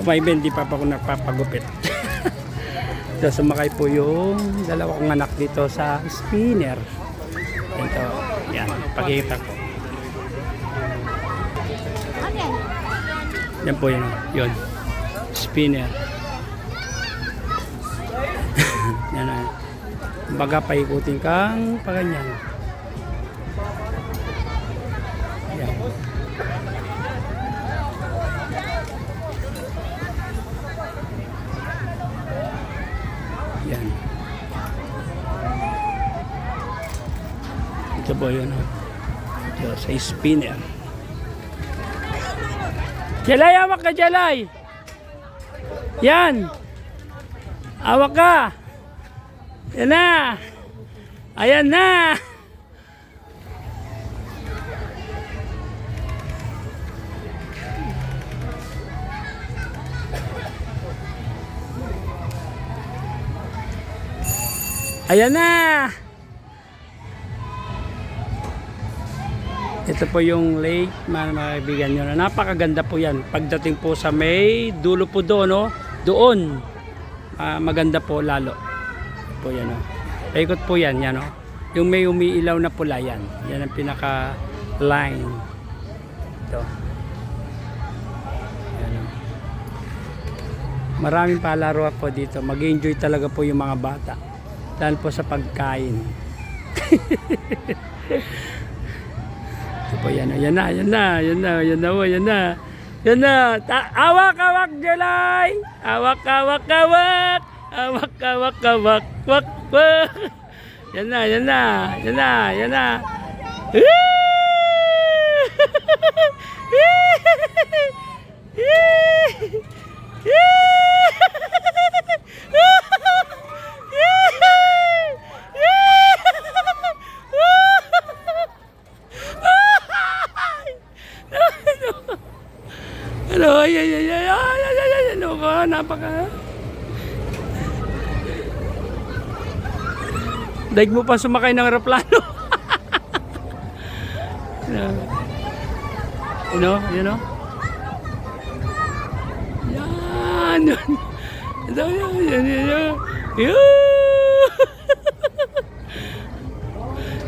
May hindi pa pa ako nagpapagupit. so, sumakay po yung dalawa kong anak dito sa spinner. Ito, yan, pakikita ko. Yan? Po yun, yun. Spinner. yan na. Baga paikutin kang paganyan. Ito po yun. Ito sa spinner. Jalay, awak ka, Jalay. Yan. Awak ka. Yan na. Ayan na. Ayan na. Ito po yung lake, mga mga kaibigan nyo. na Napakaganda po yan. Pagdating po sa may dulo po doon, no? doon. Ah, maganda po lalo. Po yan, no? Paikot po yan, yan, no? Yung may umiilaw na pula yan. Yan ang pinaka line. Ito. Yan, no? Maraming palaro po dito. Mag-enjoy talaga po yung mga bata. Dahil po sa pagkain. Ito po yan, yan na, yan na, yan na, yan na, oh, yan na. Yan na, Ta- awak, awak, Jelay! Awak, awak, awak! Awak, awak, awak, wak, wak! Yan na, yan na, yan na, yan na. Ano, ay, ay, ay, ay, ay, ay, ay, ay, ano ka, napaka... Daig mo pa sumakay ng aeroplano. you know, you know? Yan, yan. Yan, yan, yan, yan. Yoo!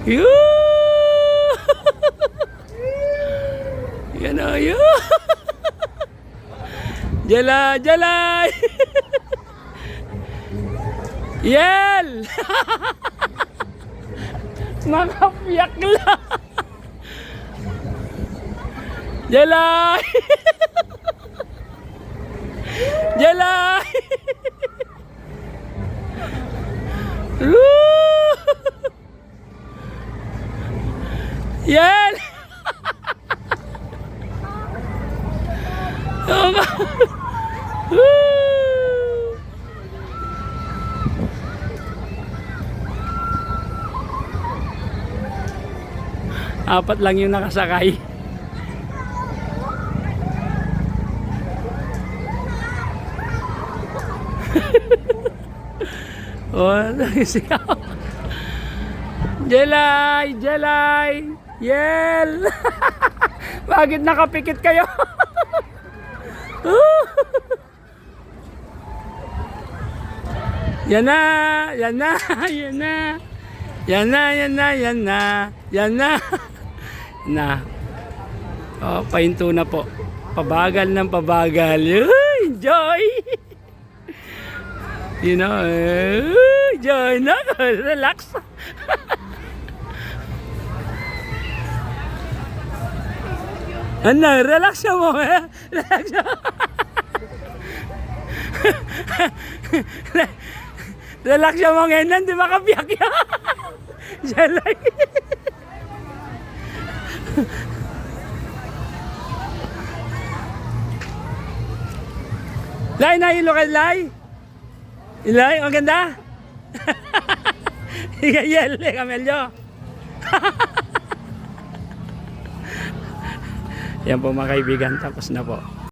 Yoo! Jala, jala! Yel! Makapiyak lang! Jalay! Jalay! Woo! Apat lang yung nakasakay. oh, sigaw. Jelay! Jelay! Yel! Bakit nakapikit kayo? yan na! Yan na! Yan na! Yan na! Yan na! Yan na! Yan na! Na. Oh, pahinto na po. Pabagal ng pabagal. Uy, Enjoy! You know, eh, enjoy na. Relax. Ano, relax siya mo eh. Relax siya. relax siya mo ngayon, di makabiyak yan. Siya lang. Lay, nahilo ka, Lay? Lay, ang ganda? Igayel, eh, kamelyo. Yan po mga kaibigan, tapos na po.